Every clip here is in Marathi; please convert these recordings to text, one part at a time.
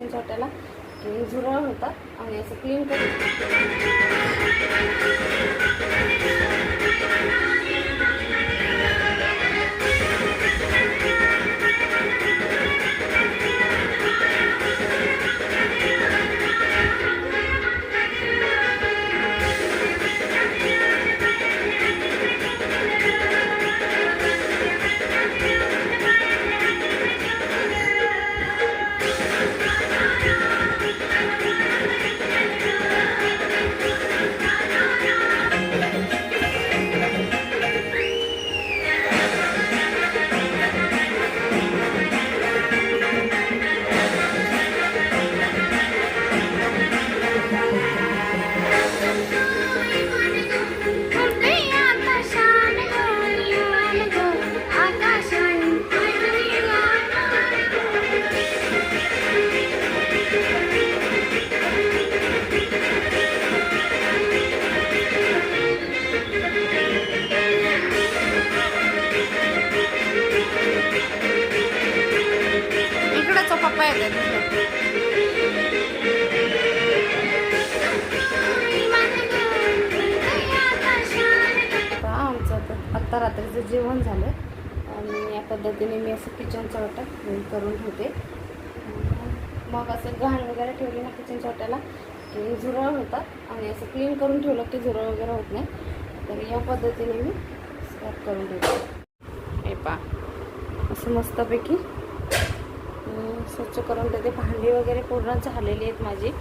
छोट्याला की झुरळ होतात आणि असं क्लीन करून इकडंच येतात आता आमचं आत्ता रात्रीचं जेवण झालं आणि या पद्धतीने मी असं किचनचा वाटा करून ठेवते मग असं घाण वगैरे ठेवली ना किचनच्या वाट्याला की झुरळ होतात आणि असं क्लीन करून ठेवलं की झुरळ वगैरे होत नाही. तर या पद्धतीने मी स्क्रॅप करून ठेवते. हे पा असं मस्तपैकी स्वच्छ करून ठेवते भांडी वगैरे पूर्ण झालेली आहेत माझी.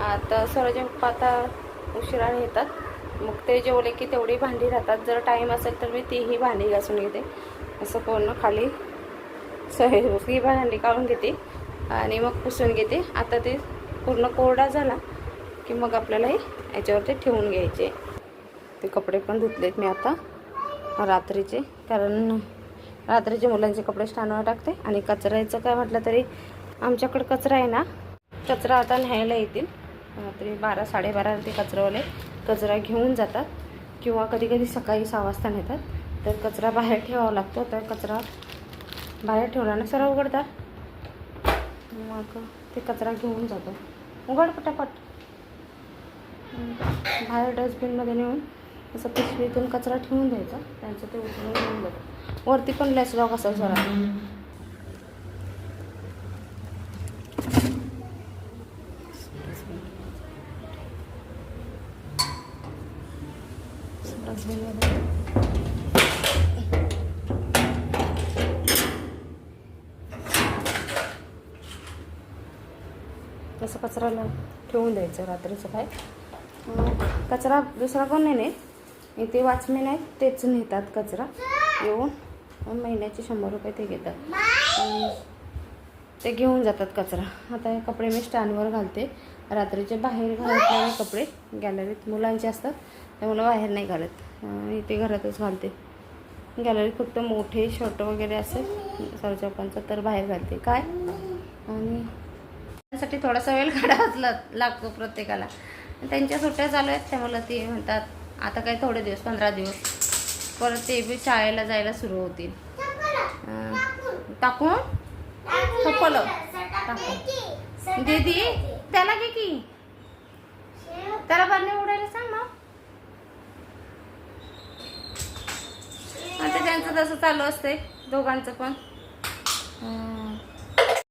आता स्वराज्य पप्पा आता उशिराने येतात मग ते जेवले की तेवढी भांडी राहतात. जर टाईम असेल तर मी तीही भांडी घासून घेते. असं पूर्ण खाली सही भांडी काढून घेते आणि मग पुसून घेते. आता ते पूर्ण कोरडा झाला की मग आपल्याला हे याच्यावरती ठेवून घ्यायचे. ते कपडे पण धुतलेत मी आता रात्रीचे. कारण रात्रीचे मुलांचे कपडे स्टँडवर टाकते आणि कचऱ्याचं काय म्हटलं तरी आमच्याकडे कचरा आहे ना कचरा आता न्यायला येतील. रात्री बारा साडेबारा ते कचरावाले कचरा घेऊन जातात किंवा कधी कधी सकाळी सहा वाजता नेतात. तर कचरा बाहेर ठेवावा लागतो तर कचरा बाहेर ठेवला ना सरळ उघडतात. मग ते कचरा घेऊन जातो. उघड पटापट. बाहेर डस्टबिनमध्ये नेऊन असं पिशवीतून कचरा ठेवून द्यायचा. त्यांचं ते उचलून घेऊन जातं वरती पण लेस लॉक असेल जरा. तसं कचऱ्याला ठेवून द्यायचं रात्रीचं काय. अं, कचरा दुसरा कोण नाही इथे वाचमेन आहेत तेच नेतात कचरा. येऊन महिन्याचे शंभर रुपये ते घेतात. ते घेऊन जातात कचरा. आता हे कपडे मी स्टँडवर घालते. रात्रीचे बाहेर घालतलेले कपडे. गॅलरीत मुलांचे असतात त्यामुळे बाहेर नाही घालत. इथे घरातच घालते. गॅलरीत फक्त मोठे शर्ट वगैरे असेल सरचपांचं तर बाहेर घालते. काय? आणि त्यासाठी थोडासा वेळ काढावाच लाग- लागतो प्रत्येकाला. त्यांच्या सुट्ट्या चालू आहेत त्यामुळे ते म्हणतात आता काय थोडे दिवस पंधरा दिवस. परत ते बी शाळेला जायला सुरू होतील. टाकून. थपलं टाकून? दीदी त्याला घे की. त्याला बरणे उडायला सांग ना आता त्यांचं तसं चालू असते दोघांचं पण.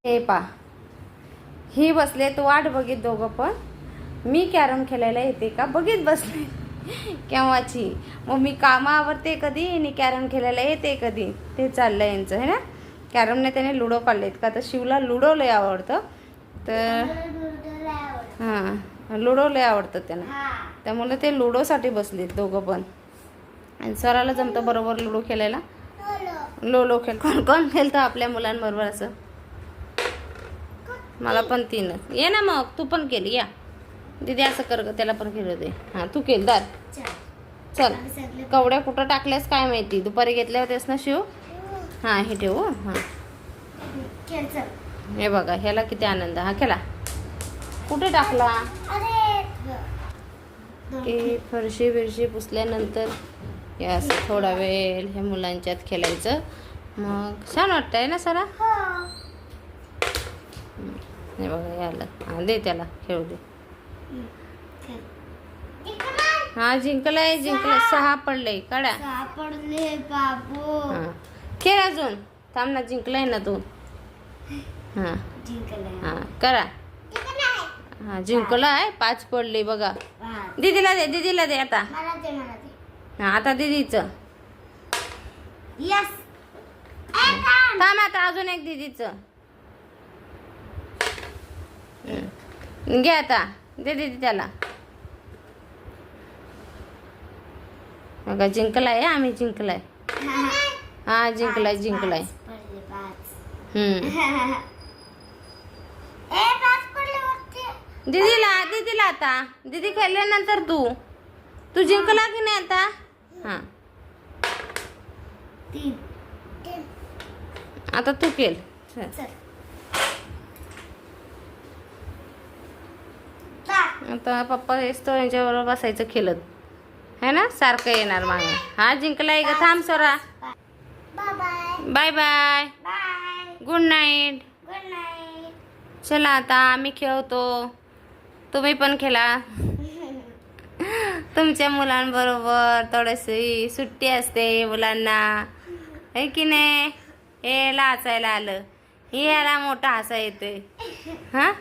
हे पा ही बसले तो वाट बघित दोघं पण. मी कॅरम खेळायला येते का? बघित बसले केव्हाची? मग मी कामं आवरते कधी? आणि कॅरम खेळायला येते कधी? ते चाललं यांचं है ना? कॅरमने त्याने लुडो काढलेत का तर शिवला लुडो लय आवडतं. तर हां लुडो लय आवडतं त्यांना त्यामुळे ते लुडोसाठी बसलेत दोघं पण. आणि सराला जमतं बरोबर लुडो खेळायला. लो लो खेळ. कोण कोण खेळतं आपल्या मुलांबरोबर असं? मला पण तीनच. ये ना मग तू पण केली या. दीदी असं कर ग त्याला पण खेळू दे. हां तू केल दार चल. कवड्या कुठं टाकल्यास काय माहिती? दुपारी घेतल्या होत्यास ना शिव? हां हे ठेवू हां हे. बघा ह्याला किती आनंद. हा खेळा. कुठे टाकला? की फरशी बिरशी पुसल्यानंतर. हे असं थोडा वेळ ह्या मुलांच्यात खेळायचं. मग छान वाटतंय ना सरा? हे. बघा हे आलं हा दे त्याला खेळू दे. हा जिंकलंय जिंकलंय. सहा पडले काढा. सापडले बाबू. खेळ अजून. थांब ना जिंकलंय ना तू. हा. हा करा. हा जिंकलाय. पाच पडले बघा. दीदीला दे दीदीला दे आता. हा आता दीदीचं. यस थांब आता अजून एक दीदीचं. हम्म. घे आता. दे दीदी त्याला. बघा जिंकलाय आम्ही जिंकलाय. हा जिंकलाय जिंकलाय. दीदीला दीदीला आता. दीदी खेळल्यानंतर तू. तू जिंकला की नाही आता? हा. आता तू खेळ चल. चल चार आता पप्पा येतो यांच्याबरोबर बसायचं खेळत. है ना? सारखं येणार मागे. हा जिंकलाय का थांब सोरा. बाय बाय गुड नाईट चला आता आम्ही खेळतो. तुम्ही पण खेळा. तुमच्या मुलांबरोबर थोडीशी सुट्टी असते मुलांना. है की नाही? हे याला आलं. हे याला मोठा हसा येते हा?